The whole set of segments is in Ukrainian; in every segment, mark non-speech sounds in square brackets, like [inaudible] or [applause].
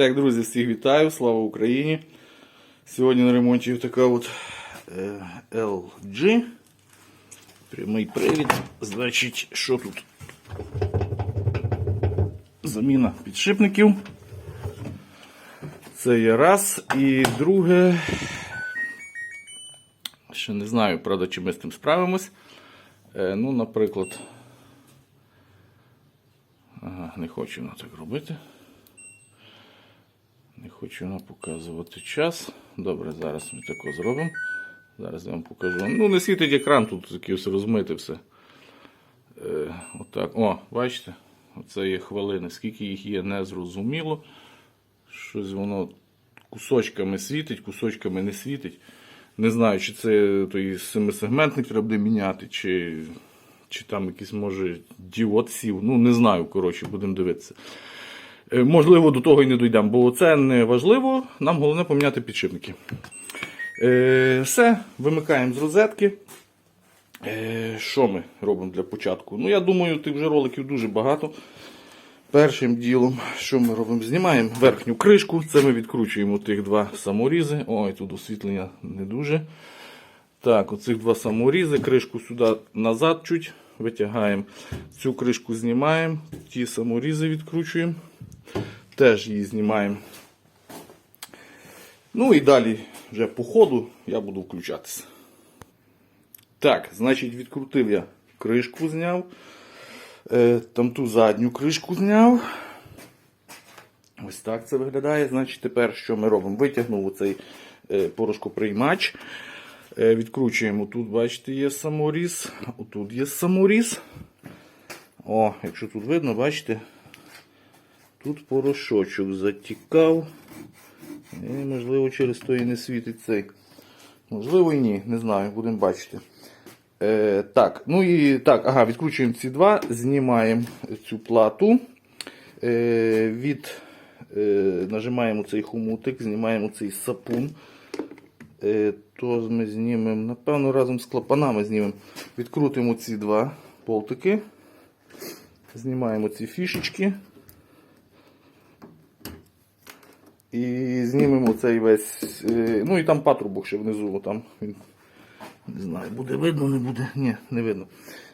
Так, друзі, всіх вітаю, слава Україні. Сьогодні на ремонті така от е, LG. Прямий привід. Значить, що тут? Заміна підшипників. Це є раз. І друге. Ще не знаю, правда, чи ми з тим справимось. Е, ну, наприклад. Ага, не хочу вона так робити. Не хочу вона показувати час. Добре, зараз ми тако зробимо. Зараз я вам покажу. Ну, не світить екран, тут якось розмите все. Е, отак. О, бачите? Оце є хвилини. Скільки їх є, не зрозуміло. Щось воно кусочками світить, кусочками не світить. Не знаю, чи це той семисегментник треба буде міняти, чи, чи там якийсь може діод сів. Ну, не знаю, коротше, будемо дивитися. Е, Можливо, до того і не дійдемо, бо це не важливо. Нам головне поміняти підшипники. Е, все, вимикаємо з розетки. Е, що ми робимо для початку? Ну, я думаю, тих вже роликів дуже багато. Першим ділом, що ми робимо? Знімаємо верхню кришку. Це ми відкручуємо тих два саморізи. Ой, тут освітлення не дуже. Так, оцих два саморізи, кришку сюди назад чуть витягаємо. Цю кришку знімаємо, ті саморізи відкручуємо. Теж її знімаємо. Ну і далі вже по ходу я буду включатися. Так, значить, відкрутив я кришку зняв. Е, там ту задню кришку зняв. Ось так це виглядає. Значить, тепер що ми робимо? Витягнув оцей е, порошкоприймач. Е, відкручуємо. Тут, бачите, є саморіз. Отут є саморіз. О, якщо тут видно, бачите, тут порошочок затікав. І, можливо, через то і не світить цей. Можливо, і ні, не знаю, будемо бачити. Е, так, ну і так, ага, відкручуємо ці два, знімаємо цю плату. Е, від, е, нажимаємо цей хомутик, знімаємо цей сапун. Е, то ми знімемо, напевно, разом з клапанами знімемо. Відкрутимо ці два болтики. Знімаємо ці фішечки. І знімемо цей весь. е, Ну і там патрубок ще внизу. Там, він, не знаю, буде видно, не буде. Ні, не видно.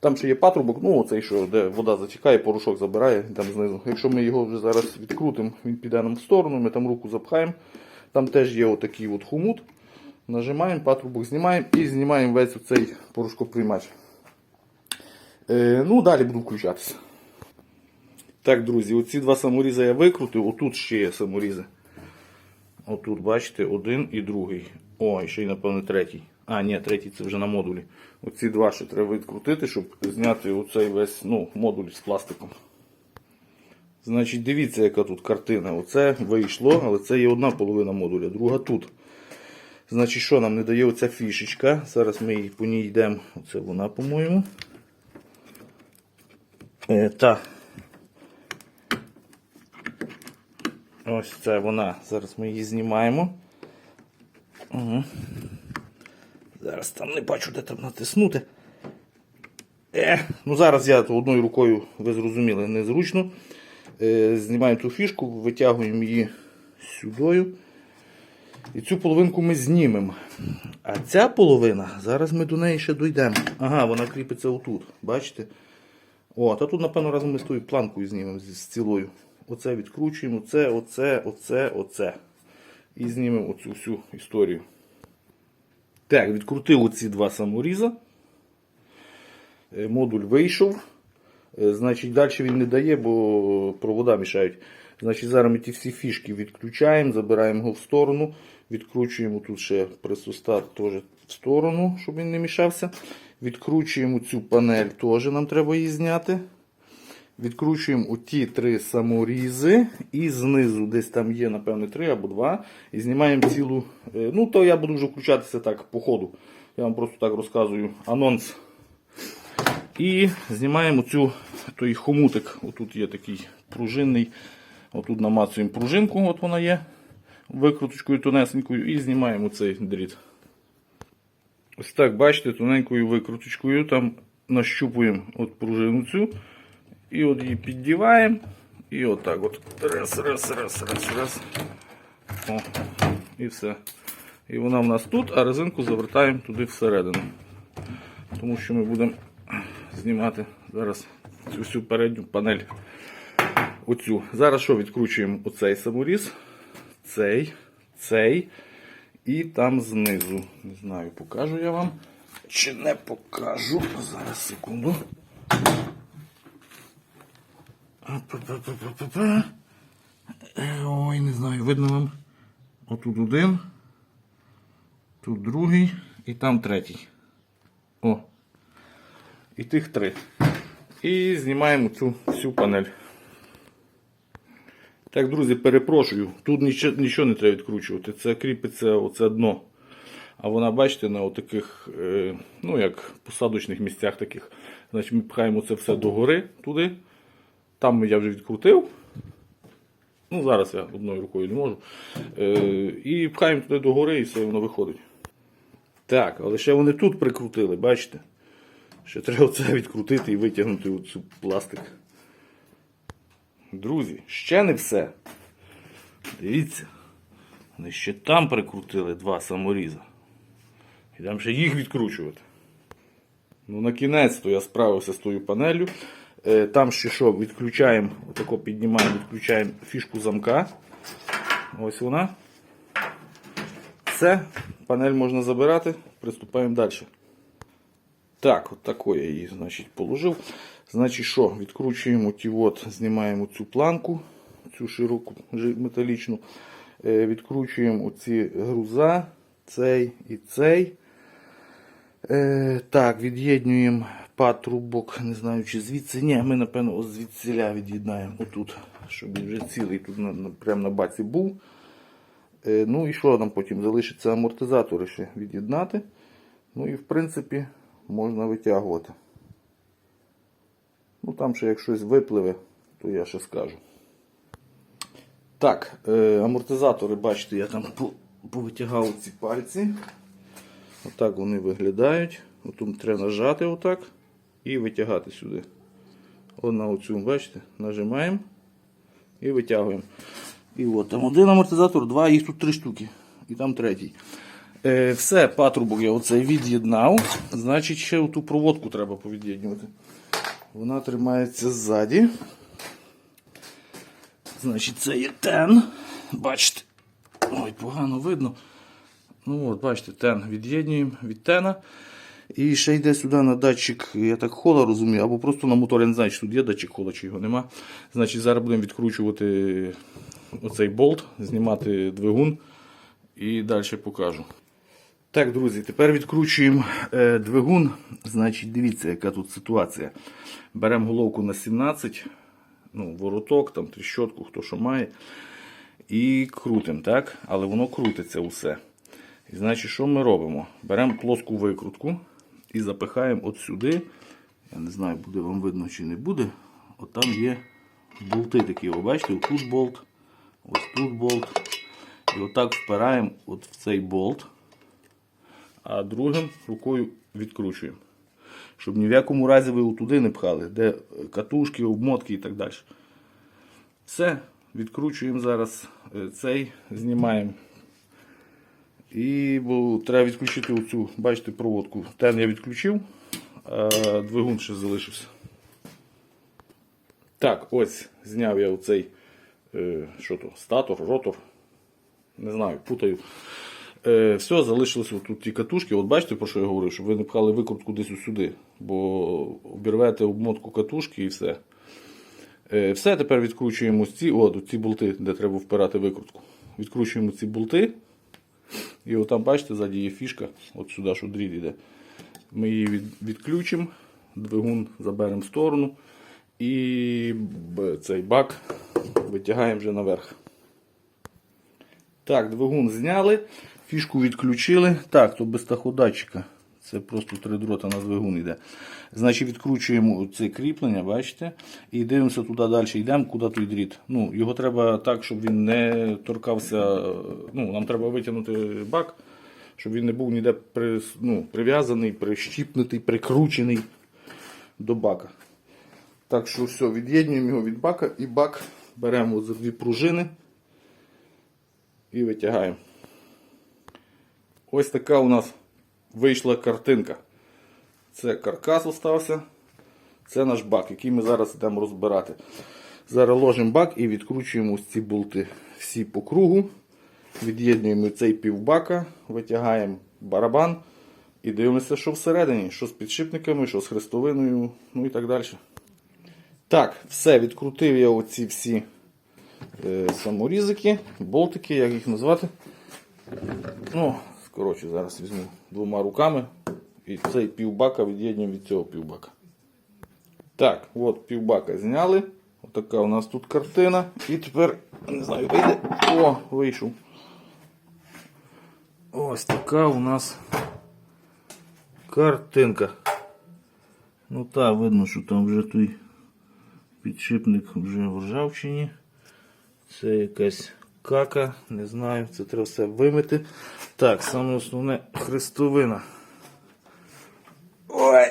Там ще є патрубок, ну оцей, що, де вода затікає, порошок забирає там знизу. Якщо ми його вже зараз відкрутимо, він піде нам в сторону, ми там руку запхаємо. Там теж є отакий от хомут. Нажимаємо, патрубок знімаємо і знімаємо весь цей порошкоприймач. Е, ну, далі буду включатися. Так, друзі, оці два саморізи я викрутив, отут ще є саморізи. Отут, бачите, один і другий. О, і ще й, напевно, третій. А, ні, третій це вже на модулі. Оці два ще треба відкрутити, щоб зняти оцей весь ну, модуль з пластиком. Значить, дивіться, яка тут картина. Оце вийшло, але це є одна половина модуля, друга тут. Значить, що нам не дає оця фішечка. Зараз ми по ній йдемо. Оце вона, по-моєму. Е, та. Ось це вона. Зараз ми її знімаємо. Угу. Зараз там не бачу, де там натиснути. Е, ну зараз я одною рукою, ви зрозуміли, незручно. Е, знімаємо цю фішку, витягуємо її сюди. І цю половинку ми знімемо. А ця половина, зараз ми до неї ще дійдемо. Ага, вона кріпиться отут. Бачите? О, та тут, напевно, разом ми з тою планкою знімемо з цілою. Оце відкручуємо, оце, оце, оце, оце. І знімемо оцю всю історію. Так, відкрутив оці два саморіза. Е, Модуль вийшов. Е, Значить, далі він не дає, бо провода мішають. Значить, зараз ми ті всі фішки відключаємо, забираємо його в сторону, відкручуємо тут ще пресостат теж в сторону, щоб він не мішався. Відкручуємо цю панель, теж нам треба її зняти. Відкручуємо оті три саморізи і знизу десь там є, напевне, три або два. І знімаємо цілу. е, Ну, то я буду вже включатися так по ходу. Я вам просто так розказую анонс. І знімаємо цю той хомутик. Отут є такий пружинний. Отут намацуємо пружинку, от вона є. Викруточкою тонесенькою, і знімаємо цей дріт. Ось так, бачите, тоненькою викруточкою там нащупуємо от пружину цю. І от її піддіваємо І отак от. Раз, раз, раз, раз, раз. О, і все. І вона в нас тут, а резинку завертаємо туди всередину. Тому що ми будемо знімати зараз цю всю передню панель. Оцю. Зараз що відкручуємо оцей саморіз, цей, цей і там знизу. Не знаю, покажу я вам чи не покажу. Зараз секунду. Е, Ой, не знаю, видно вам. Отут один, тут другий і там третій. О. І тих три. І знімаємо цю всю панель. Так, друзі, перепрошую. Тут нічого, нічого не треба відкручувати. Це кріпиться оце дно. А вона, бачите, на таких, ну як посадочних місцях таких. Значить, ми пхаємо це все догори туди. Там я вже відкрутив. Ну, зараз я одною рукою не можу. Е, і пхаємо туди догори і все воно виходить. Так, але ще вони тут прикрутили, бачите? Ще треба це відкрутити і витягнути оцю пластик. Друзі, ще не все. Дивіться. Вони ще там прикрутили два саморіза. І там ще їх відкручувати. Ну, на кінець-то я справився з тою панелью. Е, Там ще що, відключаємо, отако піднімаємо, відключаємо фішку замка. Ось вона. Все, панель можна забирати, приступаємо далі. Так, от тако я її значить, положив. Значить, що, відкручуємо ті от, знімаємо цю планку, цю широку металічну. Е, Відкручуємо оці груза, цей і цей. Е, так, від'єднуємо патрубок, не знаю, чи звідси. Ні, ми, напевно, звідсіля від'єднаємо отут, щоб він вже цілий тут прямо на баці був. Е, ну і що нам потім залишиться амортизатори ще від'єднати. Ну і в принципі можна витягувати. Ну там ще як щось випливе, то я ще скажу. Так, е, амортизатори, бачите, я там повитягав ці пальці. Отак вони виглядають. Отут треба нажати отак і витягати сюди. От оцю, бачите, нажимаємо і витягуємо. І от там один амортизатор, два, їх тут три штуки. І там третій. Е, все, патрубок я оцей від'єднав. Значить, ще ту проводку треба повід'єднювати. Вона тримається ззаді. Значить, це є тен. Бачите. Ой, погано видно. Ну от, бачите, тен від'єднуємо від тена. І ще йде сюди на датчик, я так хола розумію, або просто на мотор, я не знаю, чи тут є датчик хола, чи його нема. Значить, зараз будемо відкручувати оцей болт, знімати двигун і далі покажу. Так, друзі, тепер відкручуємо е, двигун. Значить, дивіться, яка тут ситуація. Беремо головку на 17, ну, вороток, там, тріщотку, хто що має. І крутимо, так? Але воно крутиться усе. І значить, що ми робимо? Беремо плоску викрутку і запихаємо от сюди. Я не знаю, буде вам видно чи не буде. От там є болти такі. Ви бачите, тут болт, ось тут болт. І отак впираємо от в цей болт, а другим рукою відкручуємо. Щоб ні в якому разі ви туди не пхали, де катушки, обмотки і так далі. Все, відкручуємо зараз е, цей, знімаємо. І бо треба відключити оцю, бачите, проводку. Тен я відключив, а двигун ще залишився. Так, ось зняв я оцей е, що то, статор, ротор. Не знаю, путаю. Е, все, залишилися тут ті катушки. От бачите, про що я говорив, щоб ви не пхали викрутку десь сюди, бо обірвете обмотку катушки і все. Е, все, тепер відкручуємо ці, от, ці болти, де треба впирати викрутку. Відкручуємо ці болти. І от там, бачите, ззаді є фішка, от сюди, що дріт йде. Ми її від, відключимо, двигун заберемо в сторону і цей бак витягаємо вже наверх. Так, двигун зняли, фішку відключили. Так, то без таходатчика. Це просто три дрота на двигун йде. Значить, відкручуємо це кріплення, бачите, і дивимося туди далі. Йдемо, куди той дріт. Ну, його треба так, щоб він не торкався. Ну, нам треба витягнути бак, щоб він не був ніде при, ну, прив'язаний, прищіпнутий, прикручений до бака. Так що все, від'єднуємо його від бака і бак беремо за дві пружини і витягаємо. Ось така у нас вийшла картинка. Це каркас остався. Це наш бак, який ми зараз йдемо розбирати. Зараз ложимо бак і відкручуємо ці болти всі по кругу. Від'єднуємо цей півбака, витягаємо барабан і дивимося, що всередині, що з підшипниками, що з хрестовиною, ну і так далі. Так, все, відкрутив я оці всі е, саморізики, болтики, як їх назвати. Ну, коротше, зараз візьму двома руками і цей півбака від'єднуємо від цього півбака. Так, от півбака зняли. Отака у нас тут картина. І тепер, не знаю, вийде. О, вийшов. Ось така у нас картинка. Ну так, видно, що там вже той підшипник вже в ржавчині. Це якась кака, не знаю, це треба все вимити. Так, саме основне хрестовина. Ой!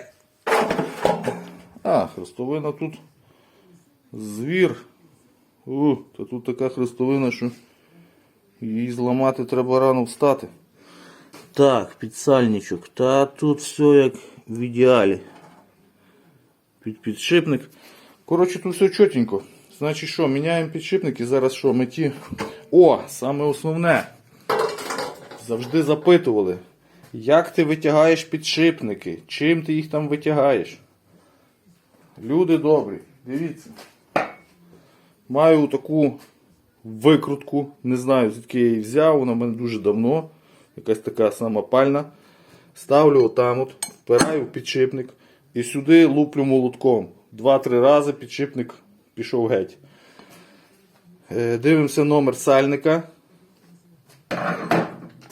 А, хрестовина тут звір. У, та тут така хрестовина, що її зламати треба рано встати. Так, підсальничок. Та тут все як в ідеалі. Під підшипник. Коротше, тут все чотенько. Значить що, міняємо підшипники. Зараз що, ми ті. О, саме основне. Завжди запитували, як ти витягаєш підшипники, чим ти їх там витягаєш. Люди добрі, дивіться. Маю таку викрутку, не знаю, звідки я її взяв, вона в мене дуже давно. Якась така сама пальна. Ставлю отам от, впираю в підшипник і сюди луплю молотком. Два-три рази підшипник пішов геть. Е, Дивимося номер сальника.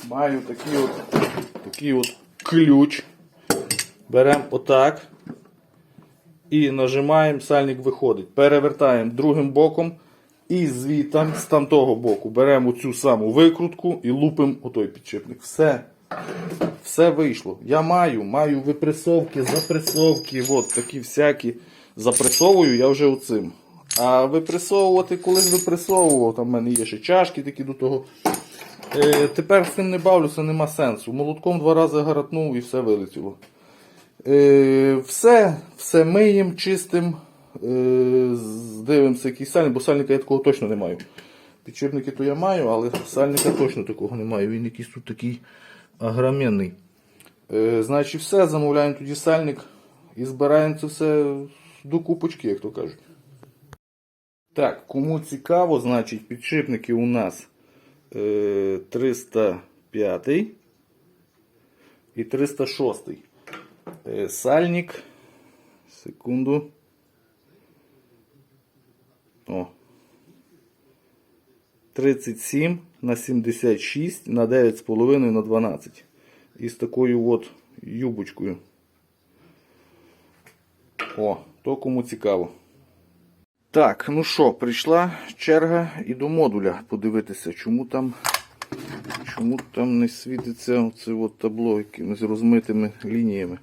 Маю такий от, такий от ключ. Беремо отак. І нажимаємо, сальник виходить. Перевертаємо другим боком. І звітом з тамтого боку беремо цю саму викрутку і лупимо отой підшипник. Все. Все вийшло. Я маю, маю випресовки, запресовки, от такі всякі. Запресовую я вже оцим. А випресовувати, колись випресовував, там в мене є ще чашки такі до того. Е, тепер з цим не бавлюся, нема сенсу. Молотком два рази гаратнув і все вилетіло. Е, все, все миємо, чистим. Е, дивимося, який сальник, бо сальника я такого точно не маю. Підшипники то я маю, але сальника точно такого не маю. Він якийсь тут такий агроменний. Е, значить, все, замовляємо тоді сальник і збираємо це все до купочки, як то кажуть. Так, кому цікаво, значить, підшипники у нас е, 305 і 306. Е, сальник. Секунду. О. 37 на 76 на 9,5 на 12. І з такою от юбочкою. О, то кому цікаво. Так, ну що, прийшла черга і до модуля подивитися, чому там, чому там не світиться оце от табло якимись розмитими лініями.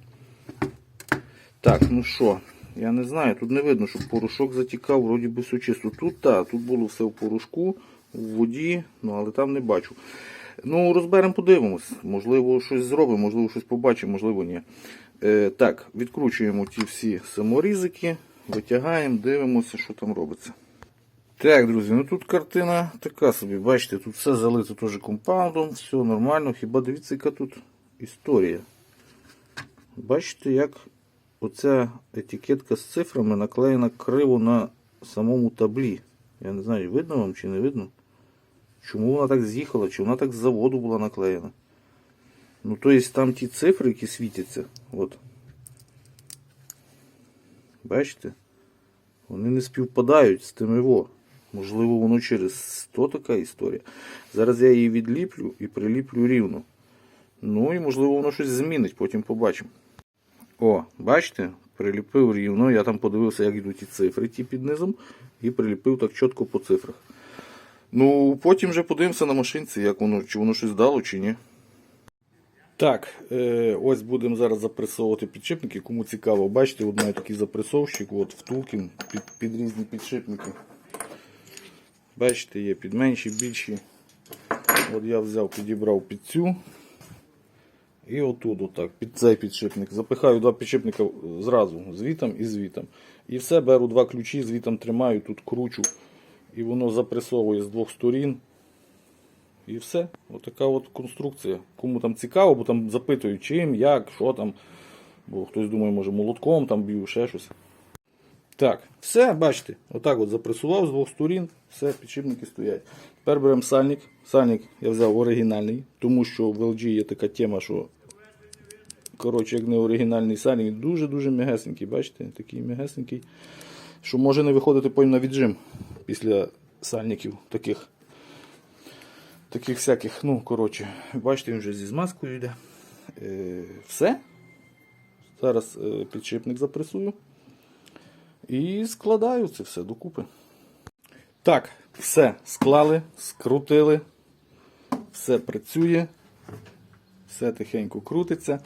Так, ну що, я не знаю, тут не видно, щоб порошок затікав, вроді би все чисто. Тут так, тут було все в порошку, в воді, ну але там не бачу. Ну, розберемо, подивимось. Можливо, щось зробимо, можливо, щось побачимо, можливо, ні. Е, так, відкручуємо ті всі саморізики, витягаємо, дивимося, що там робиться. Так, друзі, ну тут картина така собі, бачите, тут все залито теж компаундом, все нормально. Хіба дивіться, яка тут історія. Бачите, як оця етикетка з цифрами наклеєна криво на самому таблі. Я не знаю, видно вам чи не видно. Чому вона так з'їхала, чи вона так з заводу була наклеєна. Ну, то є там ті цифри, які світяться. От. Бачите? Вони не співпадають з тими во. Можливо, воно через 100 така історія. Зараз я її відліплю і приліплю рівно. Ну і можливо воно щось змінить, потім побачимо. О, бачите? Приліпив рівно. Я там подивився, як йдуть ті цифри ті під низом, і приліпив так чітко по цифрах. Ну, потім вже подивимося на машинці, як воно, чи воно щось дало, чи ні. Так, е, ось будемо зараз запресовувати підшипники. Кому цікаво, бачите, от маю такий запресовщик, от втулки під, під різні підшипники. Бачите, є під менші, більші. От я взяв, підібрав під цю. І отут, отак, під цей підшипник. Запихаю два підшипника зразу, звітом і звітом. І все, беру два ключі, звітом тримаю, тут кручу. І воно запресовує з двох сторін. І все. Отака от конструкція. Кому там цікаво, бо там запитують, чим, як, що там. Бо хтось думає, може молотком там б'ю, ще щось. Так, все, бачите, отак от запресував з двох сторін, все, підшипники стоять. Тепер беремо сальник. Сальник я взяв оригінальний, тому що в LG є така тема, що коротше, як не оригінальний сальник, дуже-дуже м'ягесенький, бачите, такий м'ягесенький, що може не виходити потім на віджим після сальників таких. Таких всяких, ну, коротше, бачите, він вже зі змазкою йде. Е, все. Зараз е, підшипник запресую. І складаю це все докупи. Так, все склали, скрутили, все працює, все тихенько крутиться.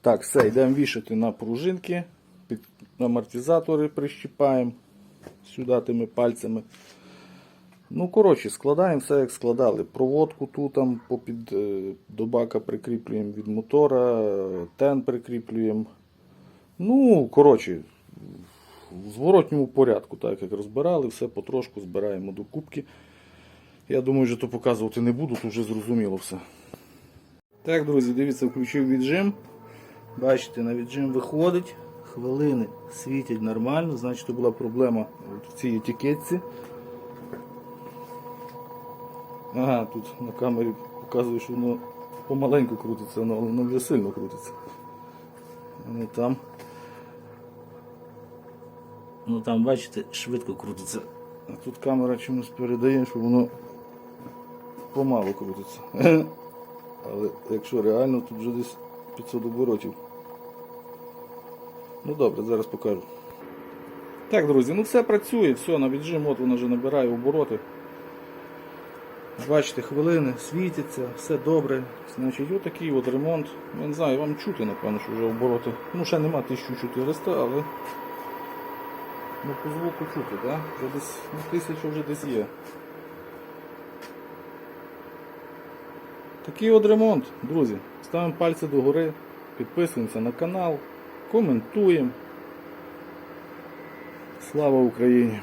Так, все, йдемо вішати на пружинки, під амортизатори прищіпаємо сюди тими пальцями. Ну, коротше, складаємо все, як складали. Проводку тут там попід е, до бака прикріплюємо від мотора, тен прикріплюємо. Ну, коротше, в зворотньому порядку, так як розбирали, все потрошку збираємо до кубки. Я думаю, що то показувати не буду, тут вже зрозуміло все. Так, друзі, дивіться, включив віджим. Бачите, на віджим виходить. Хвилини світять нормально, значить, була проблема в цій етикетці. Ага, тут на камері показує, що воно помаленьку крутиться, але воно вже сильно крутиться. Воно там. Ну там, бачите, швидко крутиться. А тут камера чомусь передає, що воно помало крутиться. [laughs] Але якщо реально, тут вже десь 500 оборотів. Ну добре, зараз покажу. Так, друзі, ну все працює, все, на віджим, от воно вже набирає обороти. Бачите, хвилини світяться, все добре. Значить, отакий от ремонт. Я не знаю, вам чути, напевно, що вже обороти. Ну, ще нема 1400, але ну, по звуку чути, так? Вже десь ну, тисяча вже десь є. Такий от ремонт, друзі. Ставимо пальці догори, підписуємося на канал, коментуємо. Слава Україні!